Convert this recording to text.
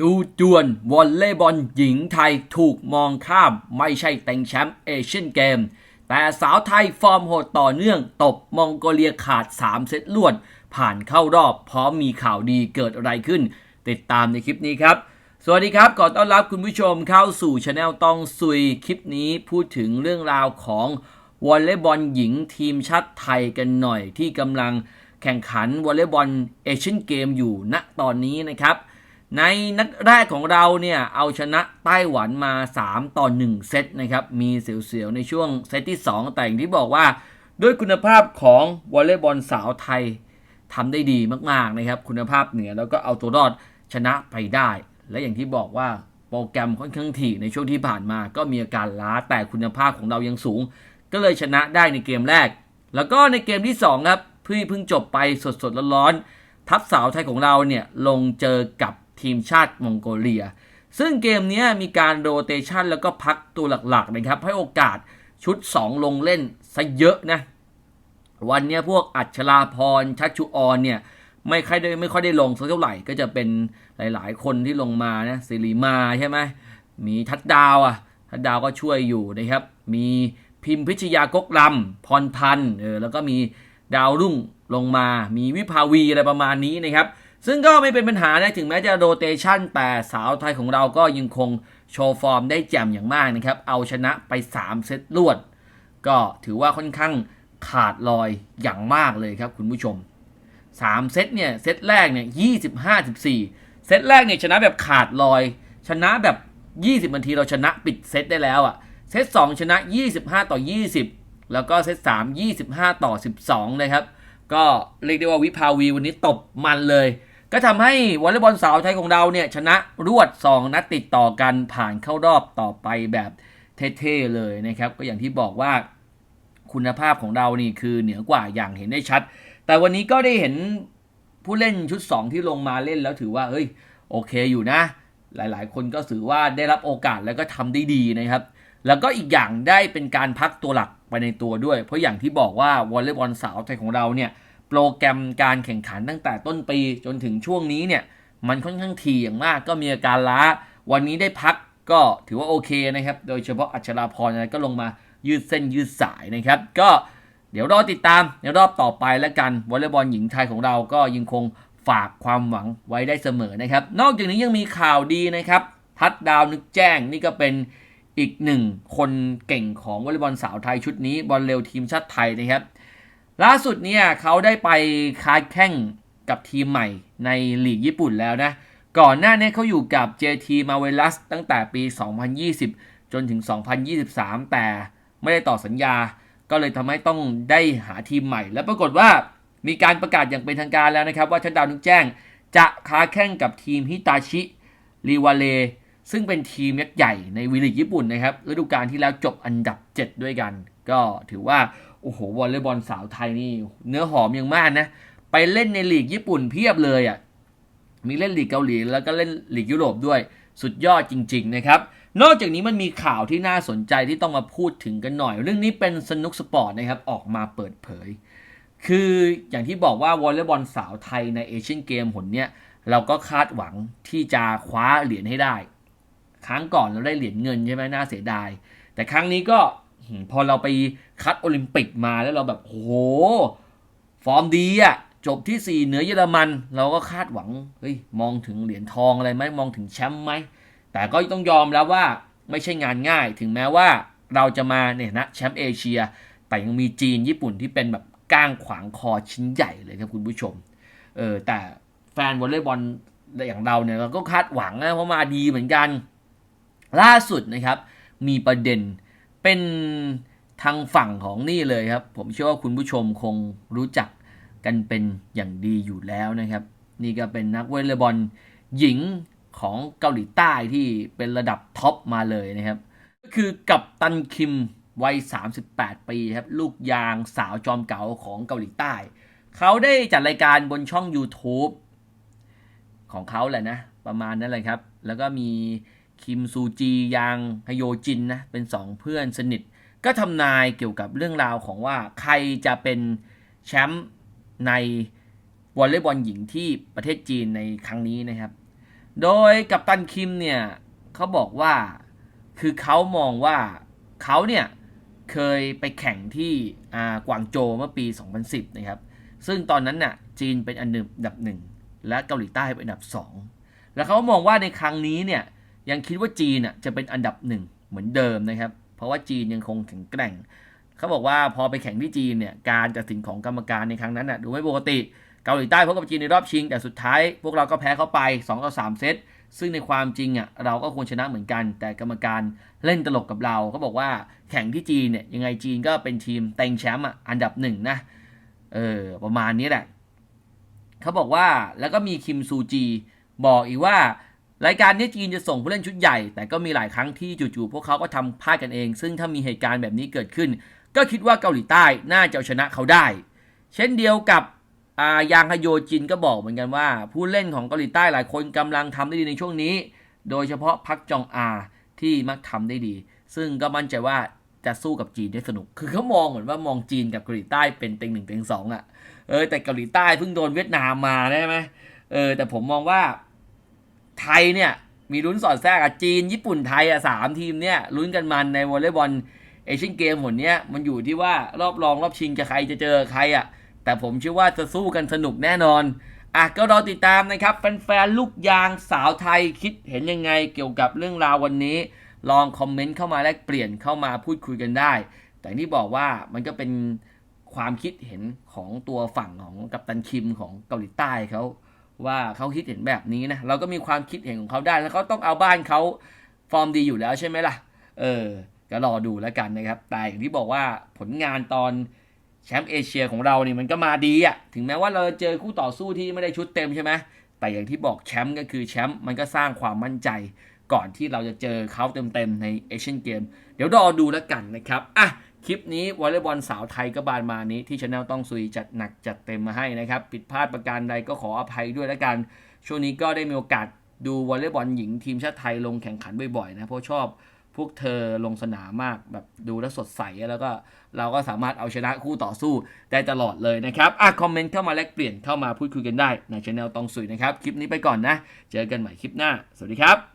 ดูจวนวอลเลย์บอลหญิงไทยถูกมองข้ามไม่ใช่เต็งแชมป์เอเชียนเกม แต่สาวไทยฟอร์มโหดต่อเนื่องตบมองโกเลียขาด 3 เซตลวด ผ่านเข้ารอบพร้อมมีข่าวดีเกิดอะไรขึ้น ติดตามในคลิปนี้ครับ สวัสดีครับขอนต้อนรับคุณผู้ชมเข้าสู่ช anel ต้องซุยคลิปนี้พูดถึงเรื่องราวของวอลเลย์บอลหญิงทีมชาติไทยกันหน่อยที่กำลังแข่งขันวอลเลย์บอลเอเชียนเกมอยู่ณตอนนี้นะครับ ในนัดแรกของเราเนี่ย เอาชนะไต้หวันมา 3 ต่อ 1 เซตนะครับ มีเสียวๆ ในช่วงเซตที่ 2 แต่อย่างที่บอกว่า ด้วยคุณภาพของวอลเลย์บอลสาวไทยทำได้ดีมากๆนะครับ คุณภาพเหนือแล้วก็เอาตัวรอดชนะไปได้ และอย่างที่บอกว่าโปรแกรมค่อนข้างถี่ในช่วงที่ผ่านมาก็มีอาการล้าแต่คุณภาพของเรายังสูง ก็เลยชนะได้ในเกมแรก แล้วก็ในเกมที่2ครับพิ่งเพิ่งจบไปสดๆร้อนๆทัพสาวไทยของเราเนี่ยลงเจอกับ ทีมชาติมองโกเลีย ซึ่งเกมนี้มีการโรเตชันแล้วก็พักตัวหลักๆนะครับ ให้โอกาสชุด 2 ลงเล่นซะเยอะนะ วันนี้พวกอัชราพรชัชชุออนเนี่ยไม่ค่อยได้ไม่ค่อยได้ลงสักเท่าไหร่ก็จะเป็นหลายๆ คนที่ลงมานะสิริมาใช่ไหมมีทัดดาวอะทัดดาวก็ช่วยอยู่นะครับ มีพิมพิชยากกลำพรพันธ์เออแล้วก็มีดาวรุ่งลงมา มีวิภาวีอะไรประมาณนี้นะครับ ซึ่งก็ไม่เป็นปัญหานะถึงแม้จะโรเตชันแต่สาวไทยของเราก็ยังคงโชว์ฟอร์มได้แจ่มอย่างมากนะครับ เอาชนะไป 3 เซตรวด ก็ถือว่าค่อนข้างขาดลอยอย่างมากเลยครับคุณผู้ชม 3 เซตเนี่ย เซตแรกเนี่ย25 14 เซตแรกเนี่ยชนะแบบขาดลอย ชนะแบบ 20นาทีเราชนะปิดเซตได้แล้วอะ่ะ เซต2 ชนะ 25 ต่อ 20 แล้วก็เซต3 25 ต่อ 12 เลยครับ ก็เรียกได้ว่าวิภาวีวันนี้ตบมันเลย ก็ทำให้วอลเลย์บอลสาวไทยของเราเนี่ยชนะรวด 2 นัดติดต่อกันผ่านเข้ารอบต่อไปแบบเท่ๆเลยนะครับ ก็อย่างที่บอกว่าคุณภาพของเรานี่คือเหนือกว่าอย่างเห็นได้ชัด แต่วันนี้ก็ได้เห็นผู้เล่นชุด 2 ที่ลงมาเล่นแล้วถือว่าเฮ้ยโอเคอยู่นะ หลายๆ คนก็ถือว่าได้รับโอกาสแล้วก็ทำได้ดีนะครับ แล้วก็อีกอย่างได้เป็นการพักตัวหลักไปในตัวด้วย เพราะอย่างที่บอกว่าวอลเลย์บอลสาวไทยของเราเนี่ย โปรแกรมการแข่งขันตั้งแต่ต้นปีจนถึงช่วงนี้เนี่ย มันค่อนข้างทีอย่างมากก็มีอาการล้า วันนี้ได้พักก็ถือว่าโอเคนะครับ โดยเฉพาะอัชราพรก็ลงมายืดเส้นยืดสายนะครับ ก็เดี๋ยวรอติดตามในรอบต่อไปแล้วกันวอลเลย์บอลหญิงไทยของเราก็ยังคงฝากความหวังไว้ได้เสมอนะครับ นอกจากนี้ยังมีข่าวดีนะครับ ทัดดาวนึกแจ้งนี่ก็เป็นอีกหนึ่งคนเก่งของวอลเลย์บอลสาวไทยชุดนี้บอลเร็วทีมชาติไทยนะครับ ล่าสุดเนี่ยเขาได้ไปค้าแข่งกับทีมใหม่ในลีกญี่ปุ่นแล้วนะ ก่อนหน้านี้เขาอยู่กับ JT m a r v e l u s ตั้งแต่ปี 2020 จนถึง 2023 แต่ไม่ได้ต่อสัญญา ก็เลยทำให้ต้องได้หาทีมใหม่ และปรากฏว่ามีการประกาศอย่างเป็นทางการแล้วนะครับ ว่าชัดดาวนึกแจ้งจะค้าแข่งกับทีมฮิตาชิริวาเลซึ่งเป็นทีมยักษ์ใหญ่ในวีลีกญี่ปุ่นนะครับฤดูกาลที่แล้วจบอันดับ 7 ด้วยกัน ก็ถือว่า โอ้โหวอลเลย์บอลสาวไทยนี่ เนื้อหอมอย่างมากนะ ไปเล่นในลีกญี่ปุ่นเพียบเลยอะ่ะ มีเล่นลีกเกาหลีแล้วก็เล่นลีกยุโรปด้วย สุดยอดจริง ๆ นะครับ นอกจากนี้มันมีข่าวที่น่าสนใจที่ต้องมาพูดถึงกันหน่อย เรื่องนี้เป็นสนุกสปอร์ตนะครับ ออกมาเปิดเผย คืออย่างที่บอกว่าวอลเลย์บอลสาวไทยในเอเชียนเกมหนเนี้ยเราก็คาดหวังที่จะคว้าเหรียญให้ได้ ครั้งก่อนเราได้เหรียญเงินใช่ไหมน่าเสียดาย แต่ครั้งนี้ก็ พอเราไปคัดโอลิมปิกมาแล้วเราแบบโอ้โห ฟอร์มดีอะจบที่ 4 เหนือเยอรมัน เราก็คาดหวังเฮ้ยมองถึงเหรียญทองอะไรไหมมองถึงแชมป์ไหม แต่ก็ต้องยอมแล้วว่าไม่ใช่งานง่ายถึงแม้ว่าเราจะมาเนี่ยนะแชมป์เอเชีย แต่ยังมีจีนญี่ปุ่นที่เป็นแบบก้างขวางคอชิ้นใหญ่เลยครับคุณผู้ชมเออแต่แฟนวอลเลย์บอลอย่างเราเนี่ยเราก็คาดหวังนะเพราะมาดีเหมือนกัน ล่าสุดนะครับมีประเด็น เป็นทางฝั่งของนี่เลยครับ ผมเชื่อว่าคุณผู้ชมคงรู้จักกันเป็นอย่างดีอยู่แล้วนะครับ นี่ก็เป็นนักวอลเลย์บอลหญิงของเกาหลีใต้ที่เป็นระดับท็อปมาเลยนะครับ ก็คือกับตันคิมวัย 38 ปีครับ ลูกยางสาวจอมเก๋าของเกาหลีใต้ เขาได้จัดรายการบนช่อง YouTube ของเขาแหละนะ ประมาณนั้นเลยครับ แล้วก็มี คิมซูจียางฮโยจินนะเป็นสองเพื่อนสนิท ก็ทำนายเกี่ยวกับเรื่องราวของว่าใครจะเป็นแชมป์ในวอลเลย์บอลหญิงที่ประเทศจีนในครั้งนี้นะครับ โดยกัปตันคิมเนี่ยเขาบอกว่าคือเขามองว่าเขาเนี่ยเคยไปแข่งที่กวางโจเมื่อปี 2010 นะครับ ซึ่งตอนนั้นน่ะจีนเป็นอันดับหนึ่งและเกาหลีใต้เป็นอันดับ 2 แล้วเขามองว่าในครั้งนี้เนี่ย ยังคิดว่าจีนน่ะจะเป็นอันดับหนึ่งเหมือนเดิมนะครับ เพราะว่าจีนยังคงแข็งแกร่ง เขาบอกว่าพอไปแข่งที่จีนเนี่ยการตัดสินของกรรมการในครั้งนั้นน่ะดูไม่ปกติเกาหลีใต้พบกับจีนในรอบชิง แต่สุดท้ายพวกเราก็แพ้เข้าไป2ต่อ3เซตซึ่งในความจริงอะเราก็ควรชนะเหมือนกัน แต่กรรมการเล่นตลกกับเราเขาบอกว่าแข่งที่จีนเนี่ยยังไงจีนก็เป็นทีมเต็งแชมป์อะอันดับหนึ่งนะเออประมาณนี้แหละเขาบอกว่าแล้วก็มีคิมซูจีบอกอีกว่า รายการนี้จีนจะส่งผู้เล่นชุดใหญ่ แต่ก็มีหลายครั้งที่จู่ๆพวกเขาก็ทำพลาดกันเอง ซึ่งถ้ามีเหตุการณ์แบบนี้เกิดขึ้น ก็คิดว่าเกาหลีใต้น่าจะเอาชนะเขาได้ เช่นเดียวกับายางฮโยจินก็บอกเหมือนกันว่า ผู้เล่นของเกาหลีใต้หลายคนกำลังทำได้ดีในช่วงนี้ โดยเฉพาะพักจองอาที่มักทำได้ดี ซึ่งก็มั่นใจว่าจะสู้กับจีนได้สนุก คือเขามองเหมือนว่ามองจีนกับเกาหลีใต้เป็นเต็งหนึ่งเต็งสองอะ เออแต่เกาหลีใต้เพิ่งโดนเวียดนามมาได้ไหมเออแต่ผมมองว่า ไทยเนี่ยมีลุ้นสอดแทรกกับจีน ญี่ปุ่นไทยอะสามทีมเนี่ยลุ้นกันมันในวอลเลย์บอลเอเชียนเกมหนเนี้ยมันอยู่ที่ว่ารอบรองรอบชิงจะใครจะเจอใครอะแต่ผมเชื่อว่าจะสู้กันสนุกแน่นอนอะก็รอติดตามนะครับแฟนๆลูกยางสาวไทยคิดเห็นยังไงเกี่ยวกับเรื่องราววันนี้ ลองคอมเมนต์เข้ามาแลกเปลี่ยนเข้ามาพูดคุยกันได้ แต่ที่บอกว่ามันก็เป็นความคิดเห็นของตัวฝั่งของกัปตันคิมของเกาหลีใต้เขา ว่าเขาคิดเห็นแบบนี้นะเราก็มีความคิดเห็นของเขาได้แล้วเขาต้องเอาบ้านเขาฟอร์มดีอยู่แล้วใช่ไหมล่ะ เออก็รอดูแล้วกันนะครับ แต่อย่างที่บอกว่าผลงานตอนแชมป์เอเชียของเราเนี่ยมันก็มาดีอะ่ะถึงแม้ว่าเราเจอคู่ต่อสู้ที่ไม่ได้ชุดเต็มใช่ไหมแต่อย่างที่บอกแชมป์ก็คือแชมป์มันก็สร้างความมั่นใจก่อนที่เราจะเจอเขาเต็มๆในเอเชียนเกม เดี๋ยวรอดูแล้วกันนะครับ อะ คลิปนี้วอลเลย์บอลสาวไทยก็บานมานี้ที่ช anel ต้องซุยจัดหนักจัดเต็มมาให้นะครับ ผิดพลาดประการใดก็ขออภัยด้วยแล้วกัน ช่วงนี้ก็ได้มีโอกาสดูวอลเลย์บอลหญิงทีมชาติไทยลงแข่งขันบ่อยๆนะเพราะชอบพวกเธอลงสนามมากแบบดูแล้วสดใสแล้วก็เราก็สามารถเอาชนะคู่ต่อสู้ได้ตลอดเลยนะครับอะคอมเมนต์เข้ามาแลกเปลี่ยนเข้ามาพูดคุยกันได้ในช anel ตองสุยนะครับคลิปนี้ไปก่อนนะ เจอกันใหม่คลิปหน้า สวัสดีครับ